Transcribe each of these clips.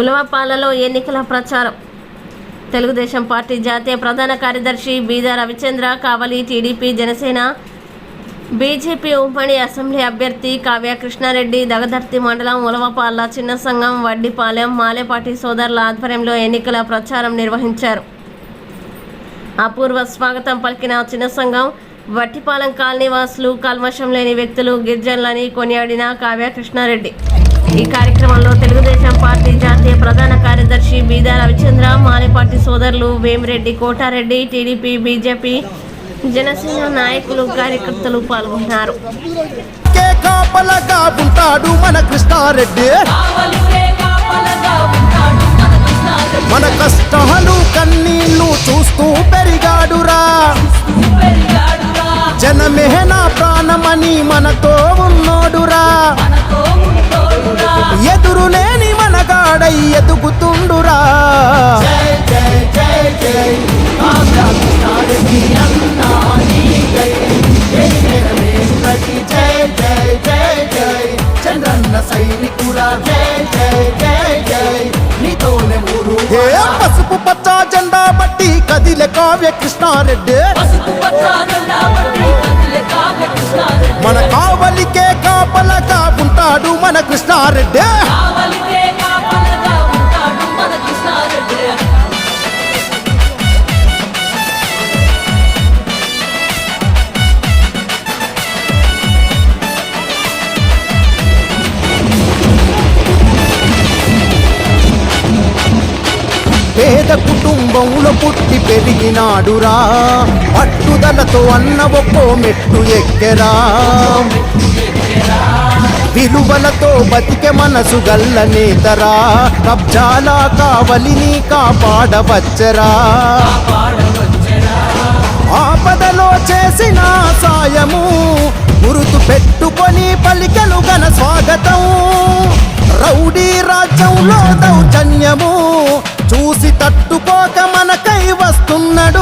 ఉలవపాలలో ఎన్నికల ప్రచారం. తెలుగుదేశం పార్టీ జాతీయ ప్రధాన కార్యదర్శి బీదా రవిచంద్ర కావలి టీడీపీ జనసేన బీజేపీ ఉమ్మడి అసెంబ్లీ అభ్యర్థి కావ్య కృష్ణారెడ్డి దగదర్తి మండలం ఉలవపాల చిన్న సంఘం వడ్డిపాలెం మాలేపాటి సోదరుల ఆధ్వర్యంలో ఎన్నికల ప్రచారం నిర్వహించారు. అపూర్వ స్వాగతం పలికిన చిన్న సంఘం వట్టిపాలెం కాలనీ వాసులు కల్మషం లేని వ్యక్తులు గిరిజనులని కొనియాడిన కావ్య కృష్ణారెడ్డి. ఈ కార్యక్రమంలో తెలుగుదేశం నుంచి బీదా రవిచంద్ర మాలేపాటి సోదరులు వేమిరెడ్డి కోటారెడ్డి టీడీపీ బీజేపీ జనసేన నాయకులు కార్యకర్తలు పాల్గొన్నారు. మన కృష్ణారెడ్డి. మన కష్టాలు కన్నీళ్ళు చూస్తూ పెరిగాడురా. జనమే నా ప్రాణమని మనతో ఉన్నోడురా. ఎదురులేని లేని ఎదుగుతుండురా. చంద్రన్న సైనికుడా జై జై జై జై నీతోనే ఊరు ఏ పసుపు పచ్చ జెండా బట్టి కదిలే కావ్య కృష్ణారెడ్డి. మన కావలికే కాపలగా ఉంటాడు మన కృష్ణారెడ్డి. పేద కుటుంబంలో పుట్టి పెరిగినాడురా. పట్టుదలతో అన్న ఒక్కో మెట్టు ఎక్కెరా. విలువలతో బతికే మనసు గల్ల నేతరా. కబ్జాల కావలిని కాపాడవచ్చరా. ఆపదలో చేసిన సాయము గురుతు పెట్టుకొని పలికెను గన స్వాగతం. రౌడీ రాజ్యంలో దౌర్జన్యము చూసి తట్టుకోక మనకై వస్తున్నాడు.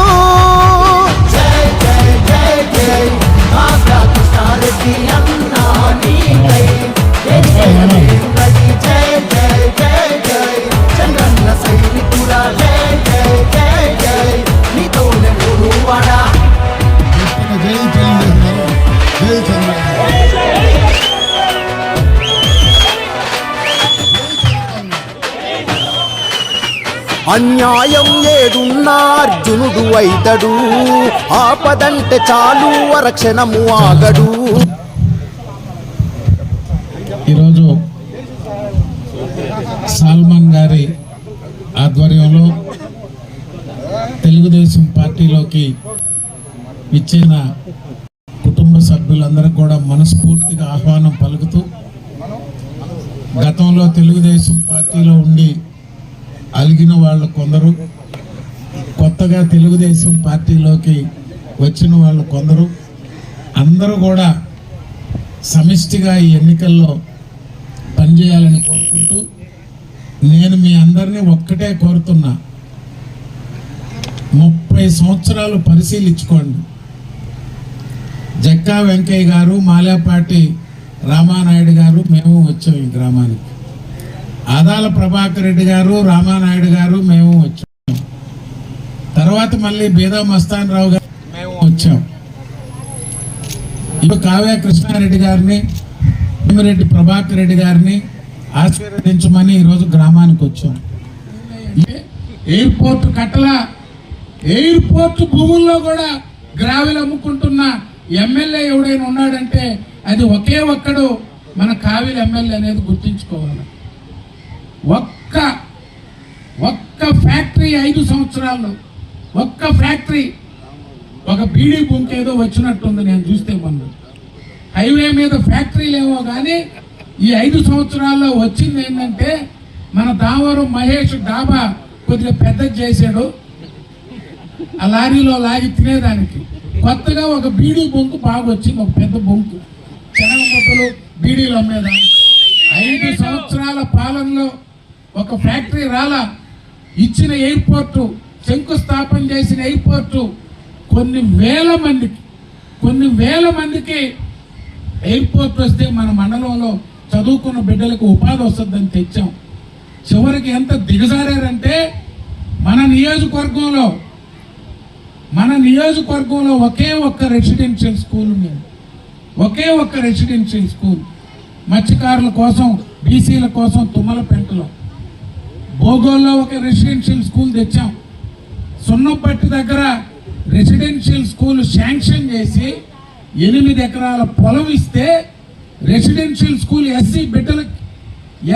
అన్యాయం ఏడున్నా అర్జునుడు అయితడు. ఆపదంటే చాలు వరక్షణము ఆగడు. ఈరోజు సాల్మాన్ గారి ఆధ్వర్యంలో తెలుగుదేశం పార్టీలోకి ఇచ్చిన కుటుంబ సభ్యులందరూ కూడా మనస్ఫూర్తిగా ఆహ్వానం పలుకుతూ గతంలో తెలుగుదేశం పార్టీలో ఉన్న అలిగిన వాళ్ళు కొందరు. కొత్తగా తెలుగుదేశం పార్టీలోకి వచ్చిన వాళ్ళు కొందరు. అందరూ కూడా సమిష్టిగా ఈ ఎన్నికల్లో పనిచేయాలని కోరుకుంటూ నేను మీ అందరినీ ఒక్కటే కోరుతున్నా. ముప్పై సంవత్సరాలు పరిశీలించుకోండి. జక్కా వెంకయ్య గారు మాలేపాటి రామానాయుడు గారు మేము వచ్చాం ఈ గ్రామానికి. ఆదాల ప్రభాకర్ రెడ్డి గారు రామానాయుడు గారు మేము వచ్చాం. తర్వాత మళ్ళీ బీదా మస్తాన్ రావు గారు మేము వచ్చాం. ఇప్పుడు కావ్య కృష్ణారెడ్డి గారిని భీమిరెడ్డి ప్రభాకర్ రెడ్డి గారిని ఆశీర్వదించమని ఈరోజు గ్రామానికి వచ్చాం. ఎయిర్పోర్ట్ కట్టల ఎయిర్పోర్ట్ భూముల్లో కూడా గ్రావెల్ అమ్ముకుంటున్న ఎమ్మెల్యే ఎవడైనా ఉన్నాడంటే అది ఒకే ఒక్కడు మన కావిలి ఎమ్మెల్యే అనేది గుర్తుంచుకోవాలి. ఒక్క ఒక్క ఫ్యాక్టరీ ఐదు సంవత్సరాల్లో ఒక్క ఫ్యాక్టరీ ఒక బీడీ బుంక్ ఏదో వచ్చినట్టుంది నేను చూస్తే మొన్న. హైవే మీద ఫ్యాక్టరీలేమో కానీ ఈ ఐదు సంవత్సరాల్లో వచ్చింది ఏంటంటే మన దావరం మహేష్ డాబా కొద్దిగా పెద్దది చేశాడు. ఆ లారీలో లాగి తినేదానికి. కొత్తగా ఒక బీడీ బొంకు బాగా వచ్చింది ఒక పెద్ద బొంకు చెనగ ముద్దలు బీడీలు అమ్మేదానికి. ఐదు సంవత్సరాల పాలనలో ఒక ఫ్యాక్టరీ రాలా. ఇచ్చిన ఎయిర్పోర్టు శంకుస్థాపన చేసిన ఎయిర్పోర్టు కొన్ని వేల మందికి కొన్ని వేల మందికి ఎయిర్పోర్ట్ వస్తే మన మండలంలో చదువుకున్న బిడ్డలకు ఉపాధి వస్తుందని తెచ్చాం. చివరికి ఎంత దిగజారంటే మన నియోజకవర్గంలో మన నియోజకవర్గంలో ఒకే ఒక్క రెసిడెన్షియల్ స్కూల్ ఉంది. ఒకే ఒక్క రెసిడెన్షియల్ స్కూల్. మత్స్యకారుల కోసం బీసీల కోసం తుమ్మలపెంటలో భోగోల్లో ఒక రెసిడెన్షియల్ స్కూల్ తెచ్చాం. సున్నపట్టు దగ్గర రెసిడెన్షియల్ స్కూల్ శాంక్షన్ చేసి ఎనిమిది ఎకరాల పొలం ఇస్తే రెసిడెన్షియల్ స్కూల్ ఎస్సీ బిడ్డలు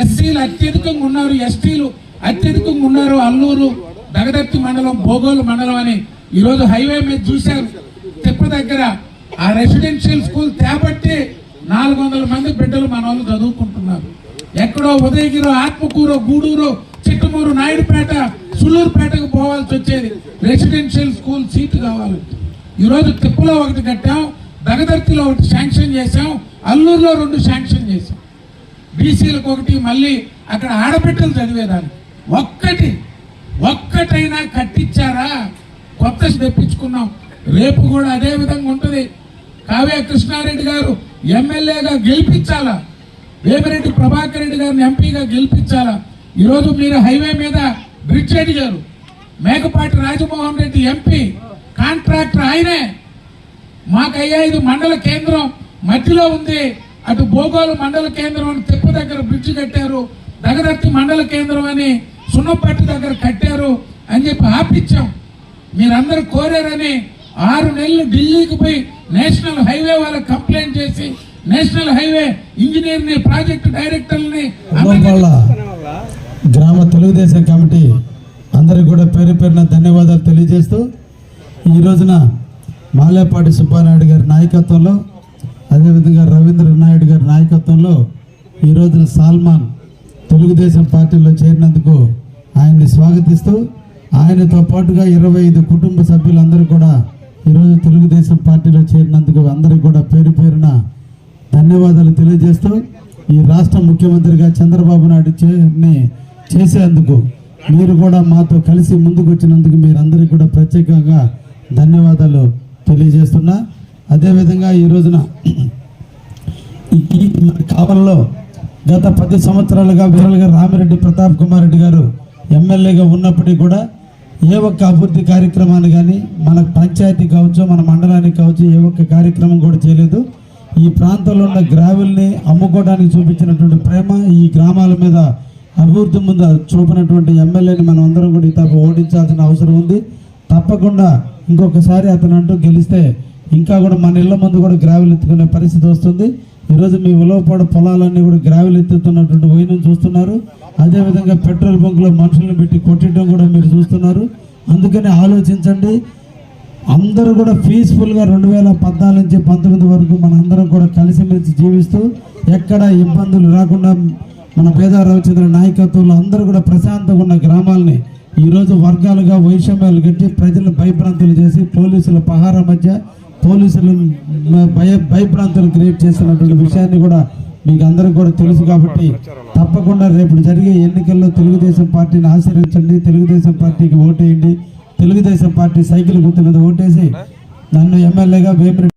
ఎస్సీలు అత్యధికంగా ఉన్నారు ఎస్టీలు అత్యధికంగా ఉన్నారు అల్లూరు దగదత్తి మండలం భోగోలు మండలం అని ఈరోజు హైవే మీద చూశారు. తిప్ప దగ్గర ఆ రెసిడెన్షియల్ స్కూల్ తేబట్టి నాలుగు మంది బిడ్డలు మన వాళ్ళు చదువుకుంటున్నారు. ఎక్కడో ఉదయగిరో ఆత్మకూరో గూడూరు చిట్టమూరు నాయుడుపేట సుళ్ళూరుపేటకు పోవాల్సి వచ్చేది. రెసిడెన్షియల్ స్కూల్ సీటు కావాలి. ఈరోజు తిప్పలో ఒకటి కట్టాం దగదర్తిలో ఒకటి శాంక్షన్ చేశాం అల్లూరులో రెండు శాంక్షన్ చేశాం. బీసీలకు ఒకటి మళ్ళీ అక్కడ ఆడబిడ్డలు చదివేదాన్ని. ఒక్కటి ఒక్కటైనా కట్టించారా? కొత్త తెప్పించుకున్నాం. రేపు కూడా అదే విధంగా ఉంటుంది. కావ్య కృష్ణారెడ్డి గారు ఎమ్మెల్యేగా గెలిపించాలా? వేమిరెడ్డి ప్రభాకర్ రెడ్డి గారిని ఎంపీగా గెలిపించాలా? ఈరోజు మీరు హైవే మీద బ్రిడ్జ్ అడిగారు మేకపాటి రాజమోహన్ రెడ్డి ఎంపీ కాంట్రాక్టర్ ఆయనే. మాకయ్యా ఇది మండల కేంద్రం మధ్యలో ఉంది. అటు భోగోలు మండల కేంద్రం అని తిప్ప దగ్గర బ్రిడ్జ్ కట్టారు. దగదర్తి మండల కేంద్రం అని సున్నపట్టు దగ్గర కట్టారు అని చెప్పి ఆపించాం మీరందరూ కోరారని ఆరు నెలలు ఢిల్లీకి పోయి నేషనల్ హైవే వాళ్ళకి కంప్లైంట్ చేసి నేషనల్ హైవే ఇంజనీర్ని ప్రాజెక్ట్ డైరెక్టర్ని అమ్మపాళ్ళ గ్రామ తెలుగుదేశం కమిటీ అందరికి కూడా పేరు పేరున ధన్యవాదాలు తెలియజేస్తూ ఈ రోజున మాలేపాటి సుబ్బానాయుడు గారి నాయకత్వంలో అదేవిధంగా రవీంద్ర నాయుడు గారి నాయకత్వంలో ఈ రోజున సాల్మాన్ తెలుగుదేశం పార్టీలో చేరినందుకు ఆయన్ని స్వాగతిస్తూ ఆయనతో పాటుగా ఇరవై ఐదు కుటుంబ సభ్యులందరూ కూడా ఈరోజు తెలుగుదేశం పార్టీలో చేరినందుకు అందరికీ కూడా పేరు పేరున ధన్యవాదాలు తెలియజేస్తూ ఈ రాష్ట్ర ముఖ్యమంత్రిగా చంద్రబాబు నాయుడు చేని చేసేందుకు మీరు కూడా మాతో కలిసి ముందుకు వచ్చినందుకు మీరందరికీ కూడా ప్రత్యేకంగా ధన్యవాదాలు తెలియజేస్తున్నా. అదేవిధంగా ఈ రోజున ఈ కావల్లో గత పది సంవత్సరాలుగా వీరలుగా రామిరెడ్డి ప్రతాప్ కుమార్ రెడ్డి గారు ఎమ్మెల్యేగా ఉన్నప్పటికీ కూడా ఏ ఒక్క అభివృద్ధి కార్యక్రమాన్ని కానీ మన పంచాయతీ కావచ్చు మన మండలానికి కావచ్చు ఏ ఒక్క కార్యక్రమం కూడా చేయలేదు. ఈ ప్రాంతంలో ఉన్న గ్రావెల్ని అమ్ముకోవడానికి చూపించినటువంటి ప్రేమ ఈ గ్రామాల మీద అభివృద్ధి ముందు చూపినటువంటి ఎమ్మెల్యేని మనం అందరం కూడా ఇతను ఓడించాల్సిన అవసరం ఉంది. తప్పకుండా ఇంకొకసారి అతను అంటూ గెలిస్తే ఇంకా కూడా మన ఇళ్ళ ముందు కూడా గ్రావెల్ ఎత్తుకునే పరిస్థితి వస్తుంది. ఈరోజు మీ ఉలవపాడు పొలాలన్నీ కూడా గ్రావెల్ ఎత్తుతున్నటువంటి వైనం చూస్తున్నారు. అదేవిధంగా పెట్రోల్ బంకులో మనుషులను పెట్టి కొట్టడం కూడా మీరు చూస్తున్నారు. అందుకని ఆలోచించండి. అందరూ కూడా పీస్ఫుల్గా రెండు వేల పద్నాలుగు నుంచి పంతొమ్మిది వరకు మన అందరం కూడా కలిసిమెలిసి జీవిస్తూ ఎక్కడ ఇబ్బందులు రాకుండా మన పేద రవిచంద్ర నాయకత్వంలో అందరూ కూడా ప్రశాంతంగా ఉన్న గ్రామాలని ఈరోజు వర్గాలుగా వైషమ్యాలు కట్టి ప్రజలను భయభ్రాంతులు చేసి పోలీసుల పహార మధ్య పోలీసులు భయ భయభ్రాంతులు క్రియేట్ చేస్తున్నటువంటి విషయాన్ని కూడా మీకు అందరికి కూడా తెలుసు కాబట్టి తప్పకుండా రేపు జరిగే ఎన్నికల్లో తెలుగుదేశం పార్టీని ఆశ్రయించండి. తెలుగుదేశం పార్టీకి ఓటేయండి. తెలుగుదేశం పార్టీ సైకిల్ గుర్తు మీద ఓటేసి నన్ను ఎమ్మెల్యేగా Vemireddy